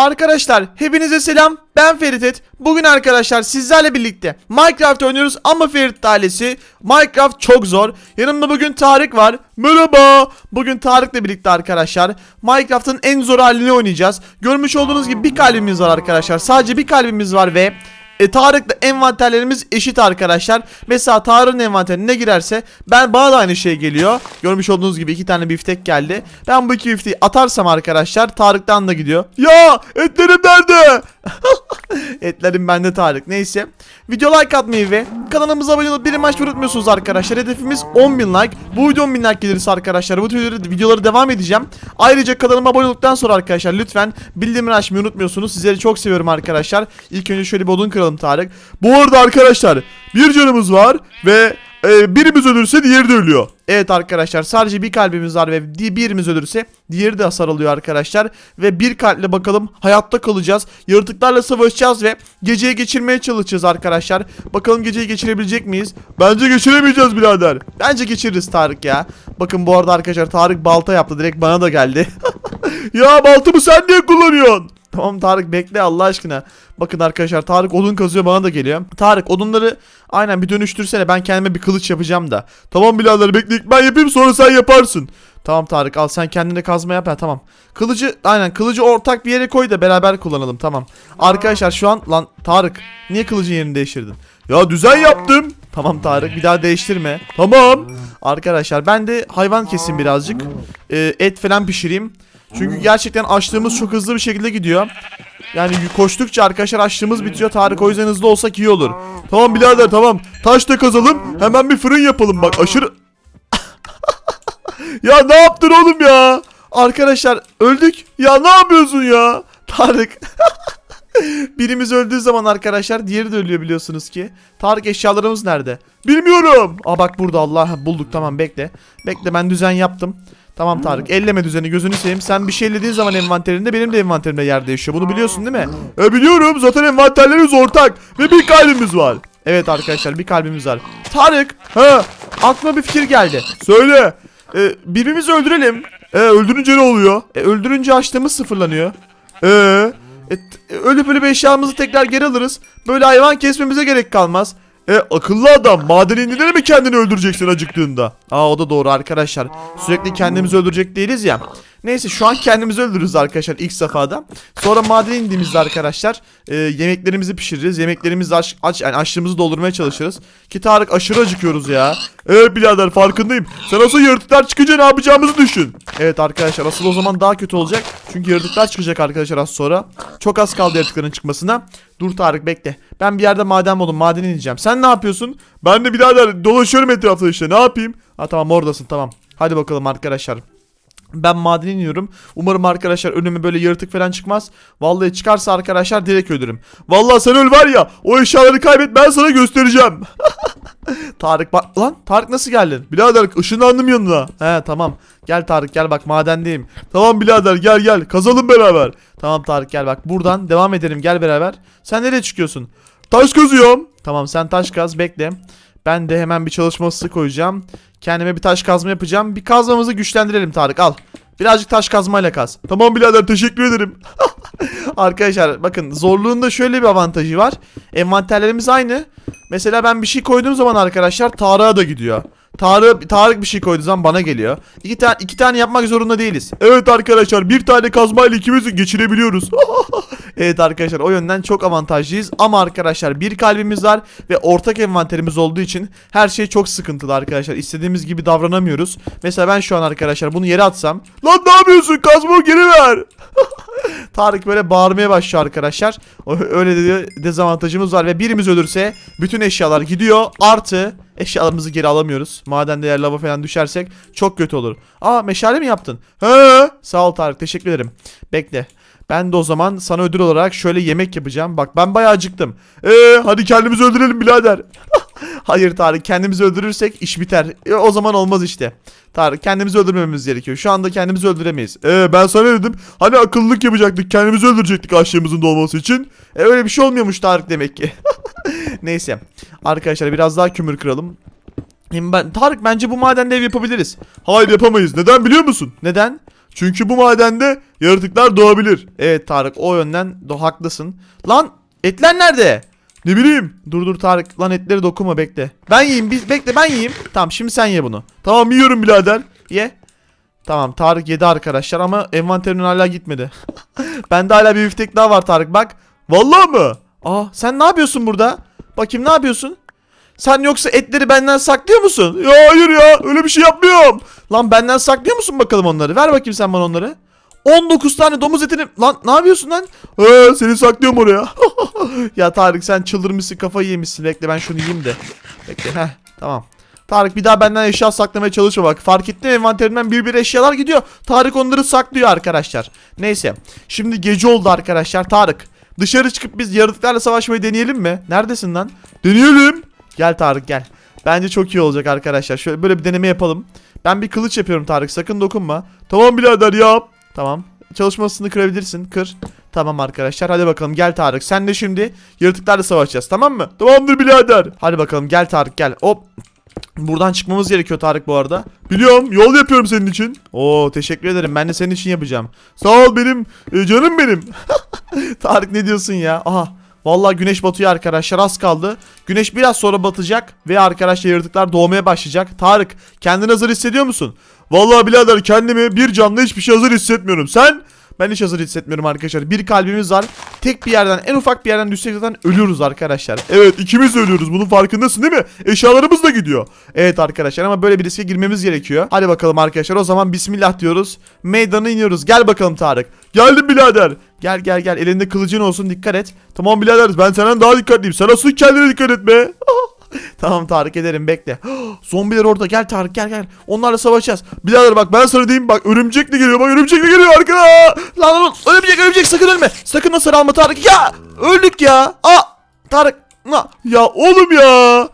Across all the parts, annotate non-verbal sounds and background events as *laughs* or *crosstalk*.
Arkadaşlar hepinize selam. Ben Feritet Bugün arkadaşlar sizlerle birlikte Minecraft oynuyoruz ama Ferit ailesi. Minecraft çok zor. Yanımda bugün Tarık var. Merhaba. Bugün Tarık'la birlikte arkadaşlar Minecraft'ın en zor halini oynayacağız. Görmüş olduğunuz gibi bir kalbimiz var arkadaşlar. Sadece bir kalbimiz var ve e, Tarık'la envanterlerimiz eşit arkadaşlar. Mesela Tarık'ın envanterine ne girerse ben bana da aynı şey geliyor. Görmüş olduğunuz gibi iki tane biftek geldi. Ben bu iki bifteyi atarsam arkadaşlar Tarık'tan da gidiyor. Ya etlerim nerede? *laughs* Etlerim bende Tarık. Neyse. Video like atmayı ve kanalımıza abone olup bir maç unutmuyorsunuz arkadaşlar. Hedefimiz 10.000 like. Bu video 10.000 like gelirse arkadaşlar bu tür videoları devam edeceğim. Ayrıca kanalıma abone olduktan sonra arkadaşlar lütfen bildirimleri açmayı unutmuyorsunuz. Sizleri çok seviyorum arkadaşlar. İlk önce şöyle bir odun kıralım Tarık. Bu arada arkadaşlar bir canımız var ve e, birimiz ölürse diğeri de ölüyor. Evet arkadaşlar sadece bir kalbimiz var ve birimiz ölürse diğeri de hasar alıyor arkadaşlar. Ve bir kalple bakalım hayatta kalacağız. Yaratıklarla savaşacağız ve geceyi geçirmeye çalışacağız arkadaşlar. Bakalım geceyi geçirebilecek miyiz? Bence geçiremeyeceğiz birader. Bence geçiririz Tarık ya. Bakın bu arada arkadaşlar Tarık balta yaptı direkt bana da geldi. *laughs* ya baltamı sen niye kullanıyorsun? *laughs* Tamam Tarık bekle Allah aşkına. Bakın arkadaşlar Tarık odun kazıyor bana da geliyor. Tarık odunları aynen bir dönüştürsene ben kendime bir kılıç yapacağım da. Tamam birader bekle ben yapayım sonra sen yaparsın. Tamam Tarık al sen kendine kazma yap ha tamam. Kılıcı aynen kılıcı ortak bir yere koy da beraber kullanalım tamam. Arkadaşlar şu an lan Tarık niye kılıcın yerini değiştirdin? Ya düzen yaptım. Tamam Tarık bir daha değiştirme. Tamam. Arkadaşlar ben de hayvan kesim birazcık. Ee, et falan pişireyim. Çünkü gerçekten açlığımız çok hızlı bir şekilde gidiyor. Yani koştukça arkadaşlar açlığımız bitiyor. Tarık o yüzden hızlı olsak iyi olur. Tamam birader tamam. Taş da kazalım. Hemen bir fırın yapalım bak aşırı... *laughs* ya ne yaptın oğlum ya? Arkadaşlar öldük. Ya ne yapıyorsun ya? Tarık. *laughs* Birimiz öldüğü zaman arkadaşlar diğeri de ölüyor biliyorsunuz ki. Tarık eşyalarımız nerede? Bilmiyorum. Aa bak burada Allah bulduk tamam bekle. Bekle ben düzen yaptım. Tamam Tarık elleme düzeni gözünü seveyim. Sen bir şey ellediğin zaman envanterinde benim de envanterimde yer değişiyor. Bunu biliyorsun değil mi? E biliyorum zaten envanterlerimiz ortak. Ve bir kalbimiz var. Evet arkadaşlar bir kalbimiz var. Tarık. Ha aklıma bir fikir geldi. Söyle. E, birbirimizi öldürelim. E, öldürünce ne oluyor? E, öldürünce açlığımız sıfırlanıyor. Eee? E, t- ölüp ölüp eşyamızı tekrar geri alırız. Böyle hayvan kesmemize gerek kalmaz. E akıllı adam maden indileri mi kendini öldüreceksin acıktığında? Aa o da doğru arkadaşlar. Sürekli kendimizi öldürecek değiliz ya. Neyse şu an kendimizi öldürürüz arkadaşlar ilk safhada. Sonra maden indiğimizde arkadaşlar e, yemeklerimizi pişiririz. Yemeklerimizi aç, aç yani açlığımızı doldurmaya çalışırız. Ki Tarık aşırı acıkıyoruz ya. Evet birader farkındayım. Sen asıl yaratıklar çıkınca ne yapacağımızı düşün. Evet arkadaşlar asıl o zaman daha kötü olacak. Çünkü yaratıklar çıkacak arkadaşlar az sonra. Çok az kaldı yaratıkların çıkmasına. Dur Tarık bekle. Ben bir yerde maden buldum. Maden ineceğim. Sen ne yapıyorsun? Ben de birader dolaşıyorum etrafta işte. Ne yapayım? Ha tamam oradasın tamam. Hadi bakalım arkadaşlar. Ben maden iniyorum. Umarım arkadaşlar önüme böyle yaratık falan çıkmaz. Vallahi çıkarsa arkadaşlar direkt ölürüm. Vallahi sen öl var ya o eşyaları kaybet ben sana göstereceğim. *laughs* Tarık bak lan Tarık nasıl geldin? Birader ışınlandım yanına. He tamam. Gel Tarık gel bak madendeyim. Tamam birader gel gel kazalım beraber. Tamam Tarık gel bak buradan devam edelim gel beraber. Sen nereye çıkıyorsun? Taş kazıyorum. Tamam sen taş kaz bekle. Ben de hemen bir çalışma masası koyacağım. Kendime bir taş kazma yapacağım. Bir kazmamızı güçlendirelim Tarık al. Birazcık taş kazmayla kaz. Tamam birader teşekkür ederim. *laughs* Arkadaşlar bakın zorluğunda şöyle bir avantajı var. Envanterlerimiz aynı. Mesela ben bir şey koyduğum zaman arkadaşlar Tarık'a da gidiyor. Tarık, Tarık bir şey koyduğu zaman bana geliyor. İki tane iki tane yapmak zorunda değiliz. Evet arkadaşlar bir tane kazmayla ikimizi geçirebiliyoruz. *laughs* evet arkadaşlar o yönden çok avantajlıyız. Ama arkadaşlar bir kalbimiz var ve ortak envanterimiz olduğu için her şey çok sıkıntılı arkadaşlar. İstediğimiz gibi davranamıyoruz. Mesela ben şu an arkadaşlar bunu yere atsam. Lan ne yapıyorsun kazmamı geri ver. *laughs* Tarık böyle bağırmaya başlıyor arkadaşlar. Öyle de dezavantajımız var ve birimiz ölürse bütün eşyalar gidiyor. Artı eşyalarımızı geri alamıyoruz. Maden değer lava falan düşersek çok kötü olur. Aa meşale mi yaptın? He. Sağ ol Tarık teşekkür ederim. Bekle. Ben de o zaman sana ödül olarak şöyle yemek yapacağım. Bak ben bayağı acıktım. Eee hadi kendimizi öldürelim birader. *laughs* Hayır Tarık kendimizi öldürürsek iş biter. E, o zaman olmaz işte. Tarık kendimizi öldürmememiz gerekiyor. Şu anda kendimizi öldüremeyiz. Ee, ben sana dedim. Hani akıllılık yapacaktık. Kendimizi öldürecektik açlığımızın dolması için. E, öyle bir şey olmuyormuş Tarık demek ki. *laughs* Neyse. Arkadaşlar biraz daha kömür kıralım. Ben, Tarık bence bu madende ev yapabiliriz. Hayır yapamayız. Neden biliyor musun? Neden? Çünkü bu madende yaratıklar doğabilir. Evet Tarık o yönden do haklısın. Lan etler nerede? Ne bileyim. Dur dur Tarık lan etleri dokunma bekle. Ben yiyeyim biz bekle ben yiyeyim. Tamam şimdi sen ye bunu. Tamam yiyorum birader. Ye. Tamam Tarık yedi arkadaşlar ama envanterimin hala gitmedi. *laughs* Bende hala bir biftek daha var Tarık bak. Vallahi mı? Aa sen ne yapıyorsun burada? Bakayım ne yapıyorsun? Sen yoksa etleri benden saklıyor musun? Ya hayır ya öyle bir şey yapmıyorum. Lan benden saklıyor musun bakalım onları? Ver bakayım sen bana onları. 19 tane domuz etini... Lan ne yapıyorsun lan? Ee, seni saklıyorum oraya. *laughs* ya Tarık sen çıldırmışsın kafayı yemişsin. Bekle ben şunu yiyeyim de. Bekle heh tamam. Tarık bir daha benden eşya saklamaya çalışma bak. Fark ettim envanterimden bir bir eşyalar gidiyor. Tarık onları saklıyor arkadaşlar. Neyse. Şimdi gece oldu arkadaşlar. Tarık dışarı çıkıp biz yaratıklarla savaşmayı deneyelim mi? Neredesin lan? Deneyelim. Gel Tarık gel. Bence çok iyi olacak arkadaşlar. Şöyle böyle bir deneme yapalım. Ben bir kılıç yapıyorum Tarık. Sakın dokunma. Tamam birader yap. Tamam. Çalışmasını kırabilirsin. Kır. Tamam arkadaşlar hadi bakalım gel Tarık. Sen de şimdi yaratıklarla savaşacağız tamam mı? Tamamdır birader. Hadi bakalım gel Tarık gel. Hop. Buradan çıkmamız gerekiyor Tarık bu arada. Biliyorum yol yapıyorum senin için. Oo teşekkür ederim ben de senin için yapacağım. Sağ ol benim e, canım benim. *laughs* *laughs* Tarık ne diyorsun ya? Aha Vallahi güneş batıyor arkadaşlar az kaldı. Güneş biraz sonra batacak ve arkadaşlar yaratıklar doğmaya başlayacak. Tarık kendini hazır hissediyor musun? Vallahi birader kendimi bir canlı hiçbir şey hazır hissetmiyorum. Sen? Ben hiç hazır hissetmiyorum arkadaşlar. Bir kalbimiz var. Tek bir yerden en ufak bir yerden düşsek zaten ölüyoruz arkadaşlar. Evet ikimiz ölüyoruz. Bunun farkındasın değil mi? Eşyalarımız da gidiyor. Evet arkadaşlar ama böyle bir riske girmemiz gerekiyor. Hadi bakalım arkadaşlar o zaman bismillah diyoruz. Meydana iniyoruz. Gel bakalım Tarık. Geldim birader. Gel gel gel elinde kılıcın olsun dikkat et. Tamam birader ben senden daha dikkatliyim. Sen asıl kendine dikkat et be. *laughs* *laughs* tamam Tarık ederim bekle. *gasps* Zombiler orada gel Tarık gel gel. Onlarla savaşacağız. Birader bak ben sana diyeyim bak örümcek de geliyor bak örümcek de geliyor arkana. Lan lan örümcek örümcek sakın ölme. Sakın nasıl alma Tarık. Ya öldük ya. Aa Tarık. Na, ya oğlum ya.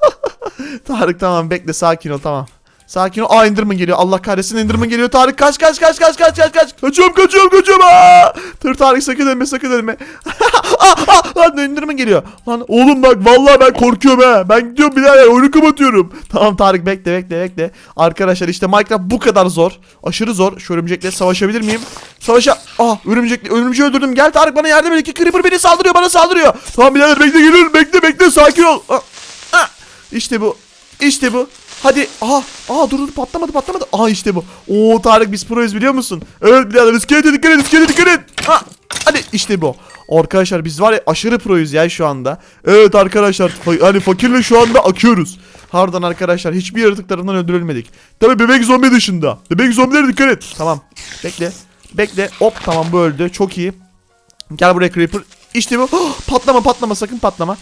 *laughs* Tarık tamam bekle sakin ol tamam. Sakin ol. Aa Enderman geliyor. Allah kahretsin Enderman geliyor. Tarık kaç kaç kaç kaç kaç kaç kaç. Kaçıyorum kaçıyorum kaçıyorum. Aa! Dur Tarık sakın ölme sakın ölme. *laughs* aa, aa, lan Enderman geliyor. Lan oğlum bak vallahi ben korkuyorum ha. Ben gidiyorum birader oyunu kapatıyorum. *laughs* Tamam Tarık bekle bekle bekle. Arkadaşlar işte Minecraft bu kadar zor. Aşırı zor. Şu örümcekle savaşabilir miyim? Savaşa... Aa örümcekle örümceği öldürdüm. Gel Tarık bana yardım et. İki Creeper beni saldırıyor bana saldırıyor. Tamam birader bekle geliyorum bekle bekle sakin ol. Aa, aa. İşte bu. İşte bu. Hadi. Aha. Aha dur dur patlamadı patlamadı. Aha işte bu. Oo Tarık biz proyuz biliyor musun? Evet birader iskelete dikkat et iskelete dikkat et. Ha. Hadi işte bu. Arkadaşlar biz var ya aşırı proyuz ya şu anda. Evet arkadaşlar hani fakirle şu anda akıyoruz. Harbiden arkadaşlar hiçbir yaratık tarafından öldürülmedik. Tabi bebek zombi dışında. Bebek zombilere dikkat et. Tamam. Bekle. Bekle. Hop tamam bu öldü. Çok iyi. Gel buraya Creeper. İşte bu. *gasps* patlama patlama sakın patlama.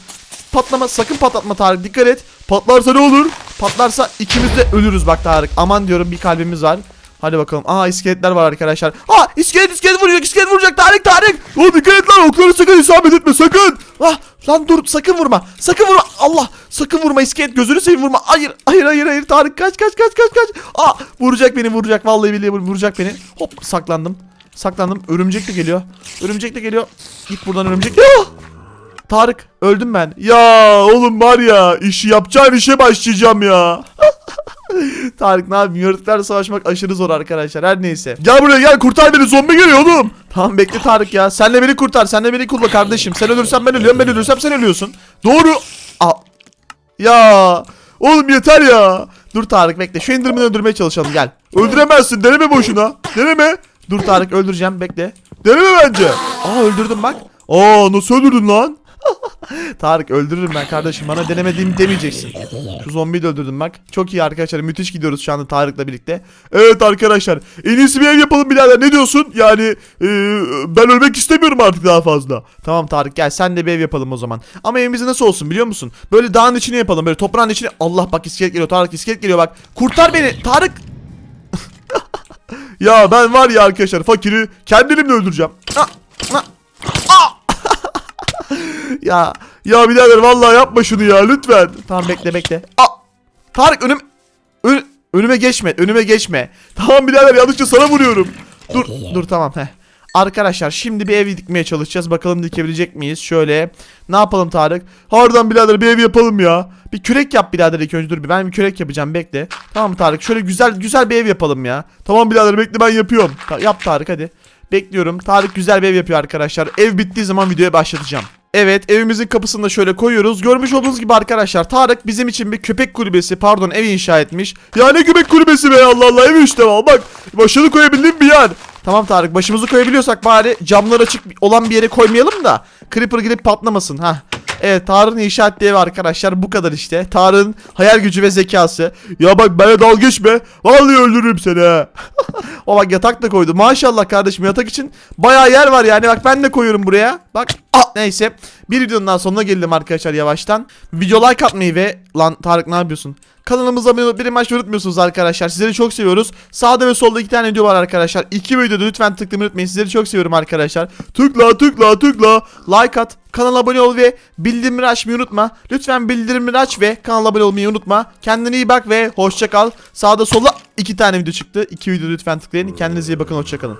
Patlama sakın patlatma Tarık dikkat et. Patlarsa ne olur? Patlarsa ikimiz de ölürüz bak Tarık. Aman diyorum bir kalbimiz var. Hadi bakalım. Aa iskeletler var arkadaşlar. Aa iskelet iskelet vuracak iskelet vuracak Tarık Tarık. Lan dikkat et lan okları sakın isabet etme sakın. Ah lan dur sakın vurma. Sakın vurma. Allah sakın vurma iskelet gözünü seveyim vurma. Hayır hayır hayır hayır Tarık kaç kaç kaç kaç kaç. Aa vuracak beni vuracak vallahi billahi vuracak beni. Hop saklandım. Saklandım. Örümcek de geliyor. Örümcek de geliyor. Git buradan örümcek. Ya! Tarık öldüm ben. Ya oğlum var ya işi yapacağın işe başlayacağım ya. *laughs* *laughs* Tarık ne yapayım yaratıklarla savaşmak aşırı zor arkadaşlar her neyse. Gel buraya gel kurtar beni zombi geliyor oğlum. Tamam bekle Tarık ya sen de beni kurtar sen de beni kurtar kardeşim. Sen ölürsen ben ölüyorum ben ölürsem sen ölüyorsun. Doğru. Aa. Ya oğlum yeter ya. Dur Tarık bekle şu Enderman'ı öldürmeye çalışalım gel. Öldüremezsin deneme boşuna. Deneme. Dur Tarık öldüreceğim bekle. Deneme bence. Aa öldürdüm bak. Aa nasıl öldürdün lan? *laughs* Tarık öldürürüm ben kardeşim bana denemediğimi demeyeceksin. Şu zombiyi de öldürdüm bak. Çok iyi arkadaşlar müthiş gidiyoruz şu anda Tarık'la birlikte. Evet arkadaşlar en iyisi bir ev yapalım birader ne diyorsun? Yani e, ben ölmek istemiyorum artık daha fazla. Tamam Tarık gel sen de bir ev yapalım o zaman. Ama evimizi nasıl olsun biliyor musun? Böyle dağın içine yapalım böyle toprağın içine. Allah bak iskelet geliyor Tarık iskelet geliyor bak. Kurtar beni Tarık. *laughs* ya ben var ya arkadaşlar fakiri kendi elimle öldüreceğim. Ah, ah, ah. Ya ya birader vallahi yapma şunu ya lütfen. Tamam bekle bekle. Aa, Tarık önüm ön- önüme geçme önüme geçme. Tamam birader yanlışlıkla sana vuruyorum. Dur dur tamam he. Arkadaşlar şimdi bir ev dikmeye çalışacağız. Bakalım dikebilecek miyiz? Şöyle. Ne yapalım Tarık? Harbiden birader bir ev yapalım ya. Bir kürek yap birader ilk önce dur bir. Ben bir kürek yapacağım bekle. Tamam Tarık şöyle güzel güzel bir ev yapalım ya. Tamam birader bekle ben yapıyorum. Ta- yap Tarık hadi. Bekliyorum. Tarık güzel bir ev yapıyor arkadaşlar. Ev bittiği zaman videoya başlatacağım. Evet evimizin kapısını da şöyle koyuyoruz. Görmüş olduğunuz gibi arkadaşlar Tarık bizim için bir köpek kulübesi pardon ev inşa etmiş. Ya ne köpek kulübesi be Allah Allah ev işte al bak. Başını koyabildiğim bir yer. Tamam Tarık başımızı koyabiliyorsak bari camlar açık olan bir yere koymayalım da Creeper girip patlamasın ha. Evet Tarık'ın inşa ettiği ev arkadaşlar bu kadar işte. Tarık'ın hayal gücü ve zekası. Ya bak bana dalga geçme. Vallahi öldürürüm seni ha. *laughs* o bak yatak da koydu. Maşallah kardeşim yatak için bayağı yer var yani. Bak ben de koyuyorum buraya. Bak ah, neyse. Bir videonun daha sonuna geldim arkadaşlar yavaştan. Video like atmayı ve lan Tarık ne yapıyorsun? Kanalımıza abone olup bir maç unutmuyorsunuz arkadaşlar. Sizleri çok seviyoruz. Sağda ve solda iki tane video var arkadaşlar. İki videoda lütfen tıklamayı unutmayın. Sizleri çok seviyorum arkadaşlar. Tıkla tıkla tıkla. Like at. Kanala abone ol ve bildirimleri açmayı unutma. Lütfen bildirimleri aç ve kanala abone olmayı unutma. Kendine iyi bak ve hoşça kal. Sağda solda iki tane video çıktı. İki video lütfen tıklayın. Kendinize iyi bakın hoşça kalın.